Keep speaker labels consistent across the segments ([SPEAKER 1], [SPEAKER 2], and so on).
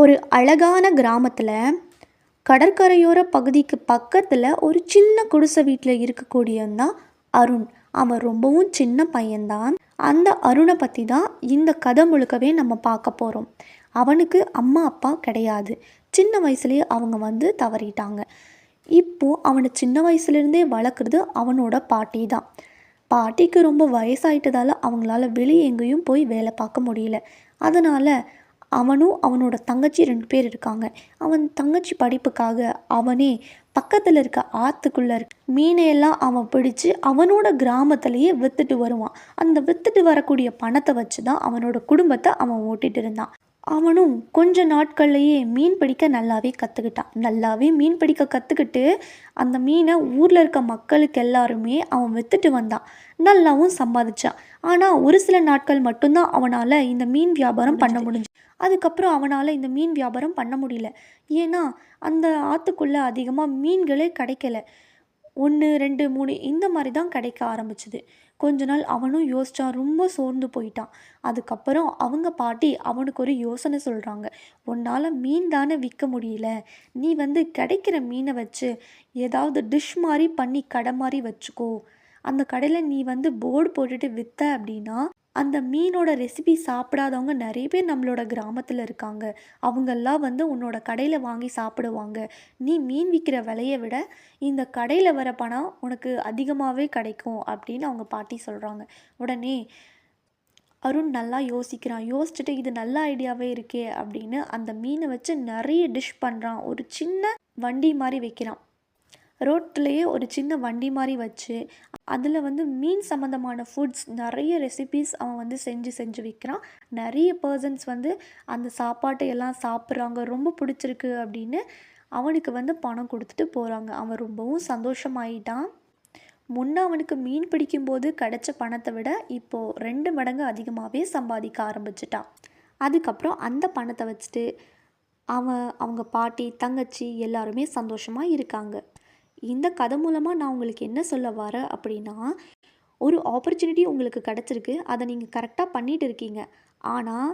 [SPEAKER 1] ஒரு அழகான கிராமத்தில் கடற்கரையோர பகுதிக்கு பக்கத்தில் ஒரு சின்ன குடிசை வீட்டில் இருக்கக்கூடியவன் தான் அருண். அவன் ரொம்பவும் சின்ன பையன்தான். அந்த அருணை பற்றி தான் இந்த கதை முழுக்கவே நம்ம பார்க்க போகிறோம் அவனுக்கு அம்மா அப்பா கிடையாது. சின்ன வயசுலேயே அவங்க வந்து தவறிட்டாங்க. இப்போது அவனை சின்ன வயசுலேருந்தே வளர்க்குறது அவனோட பாட்டி தான் பாட்டிக்கு ரொம்ப வயசாயிட்டதால் அவங்களால வெளியே எங்கேயும் போய் வேலை பார்க்க முடியல. அதனால் அவனும் அவனோட தங்கச்சி ரெண்டு பேர் இருக்காங்க. அவன் தங்கச்சி படிப்புக்காக அவனே பக்கத்தில் இருக்க ஆற்றுக்குள்ளே இருக்க மீனையெல்லாம் அவன் பிடிச்சு அவனோட கிராமத்திலேயே விற்றுட்டு வருவான். அந்த விற்றுட்டு வரக்கூடிய பணத்தை வச்சு தான் அவனோட குடும்பத்தை அவன் ஓட்டிகிட்டு இருந்தான். அவனும் கொஞ்ச நாட்கள்லையே மீன் பிடிக்க நல்லாவே கற்றுக்கிட்டான் நல்லாவே மீன் பிடிக்க கற்றுக்கிட்டு அந்த மீனை ஊரில் இருக்க மக்களுக்கு எல்லாருமே அவன் விற்றுட்டு வந்தான். நல்லாவும் சம்பாதிச்சான். ஆனால் ஒரு சில நாட்கள் மட்டும்தான் அவனால் இந்த மீன் வியாபாரம் பண்ண முடிஞ்சு அதுக்கப்புறம் அவனால் இந்த மீன் வியாபாரம் பண்ண முடியல. ஏன்னா அந்த ஆற்றுக்குள்ளே அதிகமாக மீன்களே கிடைக்கல. ஒன்று ரெண்டு மூணு இந்த மாதிரி தான் கிடைக்க ஆரம்பிச்சுது. கொஞ்ச நாள் அவனும் யோசிச்சான் ரொம்ப சோர்ந்து போயிட்டான். அதுக்கப்புறம் அவங்க பாட்டி அவனுக்கு ஒரு யோசனை சொல்கிறாங்க உன்னால் மீன் தானே விற்க முடியல. நீ வந்து கிடைக்கிற மீனை வச்சு ஏதாவது டிஷ் மாதிரி பண்ணி கடை மாதிரி வச்சுக்கோ. அந்த கடையில் நீ வந்து போர்டு போட்டுட்டு விற்ற அப்படின்னா அந்த மீனோட ரெசிபி சாப்பிடாதவங்க நிறைய பேர் நம்மளோட கிராமத்தில் இருக்காங்க. அவங்கெல்லாம் வந்து உன்னோட கடையில் வாங்கி சாப்பிடுவாங்க. நீ மீன் விற்கிற விலையை விட இந்த கடையில் வர பணம் உனக்கு அதிகமாகவே கிடைக்கும் அப்படின்னு அவங்க பாட்டி சொல்கிறாங்க உடனே அருண் நல்லா யோசிக்கிறான். யோசிச்சுட்டு இது நல்ல ஐடியாவே இருக்கே அப்படின்னு அந்த மீனை வச்சு நிறைய டிஷ் பண்ணுறான் ஒரு சின்ன வண்டி மாதிரி வைக்கிறான். ரோட்லேயே ஒரு சின்ன வண்டி மாதிரி வச்சு அதில் வந்து மீன் சம்மந்தமான ஃபுட்ஸ் நிறைய ரெசிபீஸ் அவன் வந்து செஞ்சு செஞ்சு விற்கிறான் நிறைய பர்சன்ஸ் வந்து அந்த சாப்பாட்டை எல்லாம் சாப்பிட்றாங்க. ரொம்ப பிடிச்சிருக்கு அப்படின்னு அவனுக்கு வந்து பணம் கொடுத்துட்டு போகிறாங்க அவன் ரொம்பவும் சந்தோஷமாயிட்டான். முன்னே அவனுக்கு மீன் பிடிக்கும்போது கிடைச்ச பணத்தை விட இப்போது ரெண்டு மடங்கு அதிகமாகவே சம்பாதிக்க ஆரம்பிச்சிட்டான். அதுக்கப்புறம் அந்த பணத்தை வச்சுட்டு அவன் அவங்க பாட்டி தங்கச்சி எல்லாருமே சந்தோஷமாக இருக்காங்க. இந்த கதை மூலமாக நான் உங்களுக்கு என்ன சொல்ல வரேன் அப்படின்னா ஒரு ஆப்பர்ச்சுனிட்டி உங்களுக்கு கிடச்சிருக்கு. அதை நீங்கள் கரெக்டாக பண்ணிகிட்டு இருக்கீங்க. ஆனால்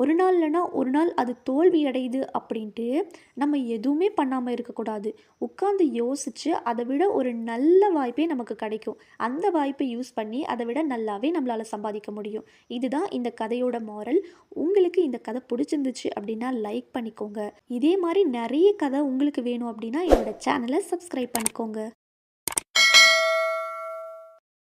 [SPEAKER 1] ஒரு நாள் இல்லைன்னா ஒரு நாள் அது தோல்வி அடையுது அப்படின்ட்டு நம்ம எதுவுமே பண்ணாமல் இருக்கக்கூடாது. உட்காந்து யோசித்து அதை விட ஒரு நல்ல வாய்ப்பே நமக்கு கிடைக்கும். அந்த வாய்ப்பை யூஸ் பண்ணி அதை விட நல்லாவே நம்மளால் சம்பாதிக்க முடியும். இதுதான் இந்த கதையோட மாரல் உங்களுக்கு இந்த கதை பிடிச்சிருந்துச்சு அப்படின்னா லைக் பண்ணிக்கோங்க. இதே மாதிரி நிறைய கதை உங்களுக்கு வேணும் அப்படின்னா என்னோட சேனலை சப்ஸ்கிரைப் பண்ணிக்கோங்க.